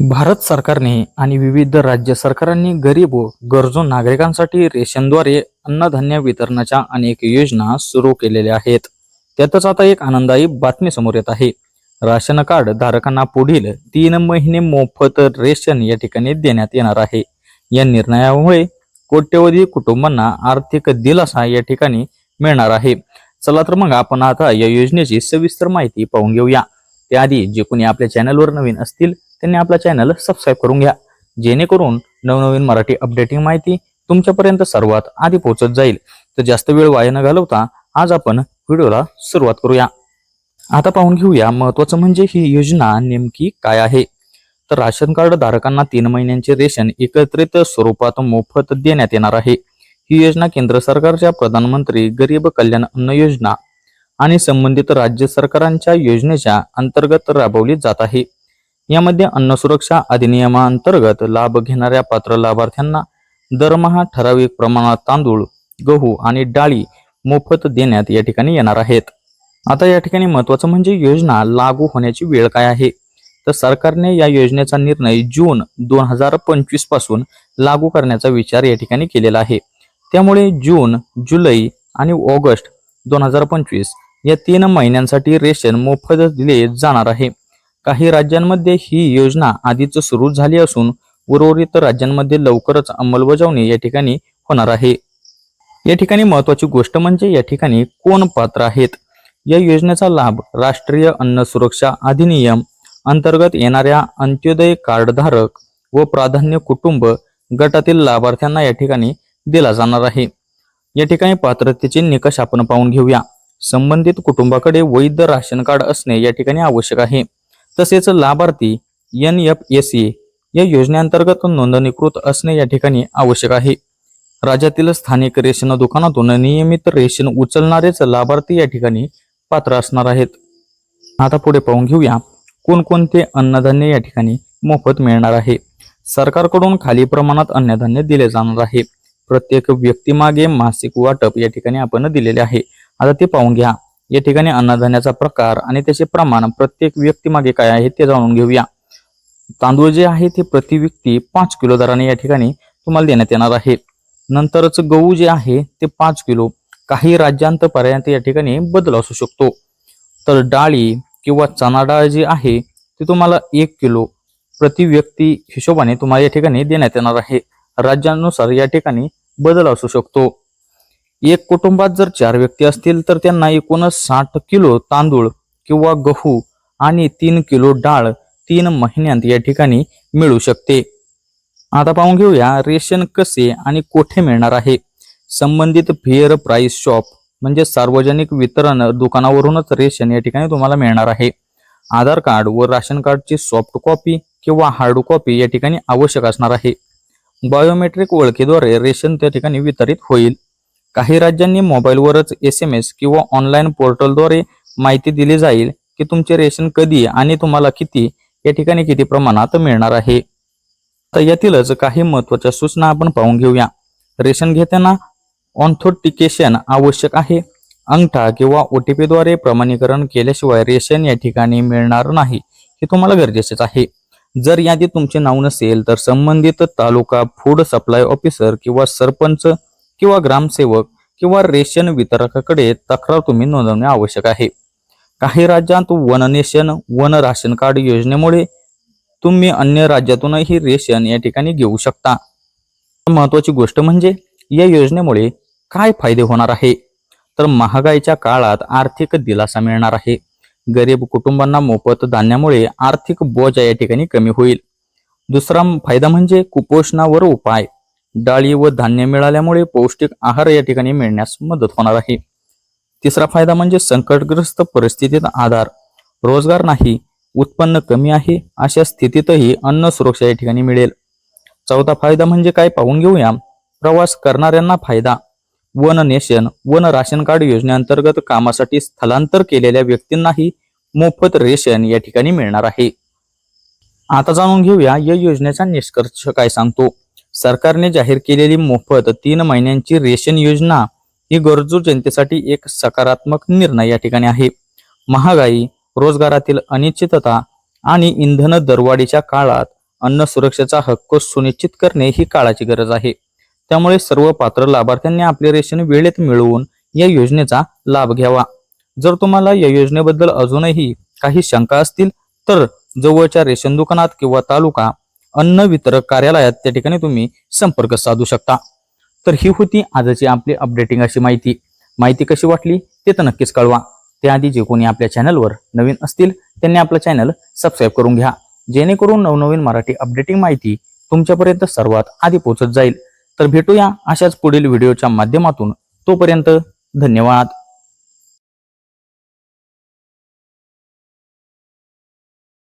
भारत सरकारने आणि विविध राज्य सरकारांनी गरीब व गरजू नागरिकांसाठी रेशनद्वारे अन्नधान्य वितरणाच्या अनेक योजना सुरू केलेल्या आहेत. त्यातच आता एक आनंददायी बातमी समोर येत आहे. राशन कार्ड धारकांना पुढील तीन महिने मोफत रेशन या ठिकाणी देण्यात येणार आहे. या निर्णयामुळे कोट्यवधी कुटुंबांना आर्थिक दिलासा या ठिकाणी मिळणार आहे. चला तर मग आपण आता या योजनेची सविस्तर माहिती पाहून घेऊया. त्याआधी जे कोणी आपल्या चॅनलवर नवीन असतील त्यांनी आपला चॅनल सबस्क्राईब करून घ्या. जेणेकरून नवनवीन मराठी अपडेटिंग माहिती तुमच्यापर्यंत सर्वात आधी पोहोचत जाईल. तर जास्त वेळ वाया न घालवता आज आपण व्हिडिओला सुरुवात करूया. आता पाहून घेऊया महत्वाचं म्हणजे ही योजना नेमकी काय आहे. तर राशन कार्ड धारकांना तीन महिन्यांचे रेशन एकत्रित स्वरूपात मोफत देण्यात येणार आहे. ही योजना केंद्र सरकारच्या प्रधानमंत्री गरीब कल्याण अन्न योजना आणि संबंधित राज्य सरकारांच्या योजनेच्या अंतर्गत राबवली जात आहे. यामध्ये अन्न सुरक्षा अधिनियमांतर्गत लाभ घेणाऱ्या पात्र लाभार्थ्यांना दरमहा ठराविक प्रमाणात तांदूळ गहू आणि डाळी मोफत देण्यात या ठिकाणी येणार आहेत. आता या ठिकाणी महत्वाचं म्हणजे योजना लागू होण्याची वेळ काय आहे? तर सरकारने या योजनेचा निर्णय जून दोन हजार पंचवीसपासून लागू करण्याचा विचार या ठिकाणी केलेला आहे. त्यामुळे जून जुलै आणि ऑगस्ट दोन हजार पंचवीस या तीन महिन्यांसाठी रेशन मोफत दिले जाणार आहे. काही राज्यांमध्ये ही योजना आधीच सुरू झाली असून उर्वरित राज्यांमध्ये लवकरच अंमलबजावणी या ठिकाणी होणार आहे. या ठिकाणी महत्वाची गोष्ट म्हणजे या ठिकाणी कोण पात्र आहेत? या योजनेचा लाभ राष्ट्रीय अन्न सुरक्षा अधिनियम अंतर्गत येणाऱ्या अंत्योदय कार्डधारक व प्राधान्य कुटुंब गटातील लाभार्थ्यांना या ठिकाणी दिला जाणार आहे. या ठिकाणी पात्रतेचे निकष आपण पाहून घेऊया. संबंधित कुटुंबाकडे वैध राशन कार्ड असणे या ठिकाणी आवश्यक आहे. तसेच लाभार्थी एन एफ एस ए या योजनेअंतर्गत नोंदणीकृत असणे या ठिकाणी आवश्यक आहे. राज्यातील स्थानिक रेशन दुकानातून नियमित रेशन उचलणारेच लाभार्थी या ठिकाणी पात्र असणार आहेत. आता पुढे पाहून घेऊया कोणकोणते अन्नधान्य या ठिकाणी मोफत मिळणार आहे. सरकारकडून खाली प्रमाणात अन्नधान्य दिले जाणार आहे. प्रत्येक व्यक्तीमागे मासिक वाटप या ठिकाणी आपण दिलेले आहे. आता ते पाहून घ्या. या ठिकाणी अन्नधान्याचा प्रकार आणि त्याचे प्रमाण प्रत्येक व्यक्तीमागे काय आहे ते जाणून घेऊया. तांदूळ जे आहे ते प्रति व्यक्ती पाच किलो दराने या ठिकाणी तुम्हाला देण्यात येणार आहे. नंतरच गहू जे आहे ते पाच किलो काही राज्यांत पर्यंत या ठिकाणी बदल असू शकतो. तर डाळी किंवा चणा डाळ जी आहे ती तुम्हाला एक किलो प्रति व्यक्ती हिशोबाने तुम्हाला या ठिकाणी देण्यात येणार आहे. राज्यानुसार या ठिकाणी बदल असू शकतो. एक कुटुंबात जर चार व्यक्ती असतील तर त्यांना एकूण साठ किलो तांदूळ किंवा गहू आणि तीन किलो डाळ तीन महिन्यात या ठिकाणी मिळू शकते. आता पाहून घेऊया रेशन कसे आणि कोठे मिळणार आहे. संबंधित फेअर प्राइस शॉप म्हणजे सार्वजनिक वितरण दुकानावरूनच रेशन या ठिकाणी तुम्हाला मिळणार आहे. आधार कार्ड व राशन कार्डची सॉफ्ट कॉपी किंवा हार्ड कॉपी या ठिकाणी आवश्यक असणार आहे. बायोमेट्रिक ओळखीद्वारे रेशन त्या ठिकाणी वितरित होईल. काही राज्यांनी मोबाईलवरच एस एम एस किंवा ऑनलाईन पोर्टलद्वारे माहिती दिली जाईल की तुमचे रेशन कधी आणि तुम्हाला किती या ठिकाणी किती प्रमाणात मिळणार आहे. तर यातीलच काही महत्त्वाच्या सूचना आपण पाहून घेऊया. रेशन घेताना ऑन्थोटिकेशन आवश्यक आहे. अंगठा किंवा ओ टी पीद्वारे प्रमाणीकरण केल्याशिवाय रेशन या ठिकाणी मिळणार नाही हे तुम्हाला गरजेचेच आहे. जर यादीत तुमचे नाव नसेल तर संबंधित तालुका फूड सप्लाय ऑफिसर किंवा सरपंच किंवा ग्रामसेवक किंवा रेशन वितरकाकडे तक्रार तुम्ही नोंदवणे आवश्यक आहे. काही राज्यात one nation one ration card योजनेमुळे तुम्ही अन्य राज्यातूनही रेशन या ठिकाणी घेऊ शकता. महत्वाची गोष्ट म्हणजे या योजनेमुळे काय फायदे होणार आहे? तर महागाईच्या काळात आर्थिक दिलासा मिळणार आहे. गरीब कुटुंबांना मोफत धान्यामुळे आर्थिक बोजा या ठिकाणी कमी होईल. दुसरा फायदा म्हणजे कुपोषणावर उपाय. डाळी व धान्य मिळाल्यामुळे पौष्टिक आहार या ठिकाणी मिळण्यास मदत होणार आहे. तिसरा फायदा म्हणजे संकटग्रस्त परिस्थितीत आधार. रोजगार नाही उत्पन्न कमी आहे अशा स्थितीतही अन्न सुरक्षा या ठिकाणी मिळेल. चौथा फायदा म्हणजे काय पाहून घेऊया. प्रवास करणाऱ्यांना फायदा. One nation one ration card योजनेअंतर्गत कामासाठी स्थलांतर केलेल्या व्यक्तींनाही मोफत रेशन या ठिकाणी मिळणार आहे. आता जाणून घेऊया या योजनेचा निष्कर्ष काय सांगतो. सरकारने जाहीर केलेली मोफत तीन महिन्यांची रेशन योजना ही गरजू जनतेसाठी एक सकारात्मक निर्णय या ठिकाणी आहे. महागाई रोजगारातील अनिश्चितता आणि इंधन दरवाढीच्या काळात अन्न सुरक्षेचा हक्क सुनिश्चित करणे ही काळाची गरज आहे. त्यामुळे सर्व पात्र लाभार्थ्यांनी आपले रेशन वेळेत मिळवून या योजनेचा लाभ घ्यावा. जर तुम्हाला या योजनेबद्दल अजूनही काही शंका असतील तर जवळच्या रेशन दुकानात किंवा तालुका अन्न वितरक कार्यालयात त्या ठिकाणी तुम्ही संपर्क साधू शकता. तर ही होती आजची आपली अपडेटिंग अशी माहिती. माहिती कशी वाटली ते तर नक्कीच कळवा. त्याआधी जे कोणी आपल्या चॅनलवर नवीन असतील त्यांनी आपलं चॅनल सबस्क्राईब करून घ्या. जेणेकरून नवनवीन मराठी अपडेटिंग माहिती तुमच्यापर्यंत सर्वात आधी पोहोचत जाईल. तर भेटूया अशाच पुढील व्हिडिओच्या माध्यमातून. तोपर्यंत धन्यवाद.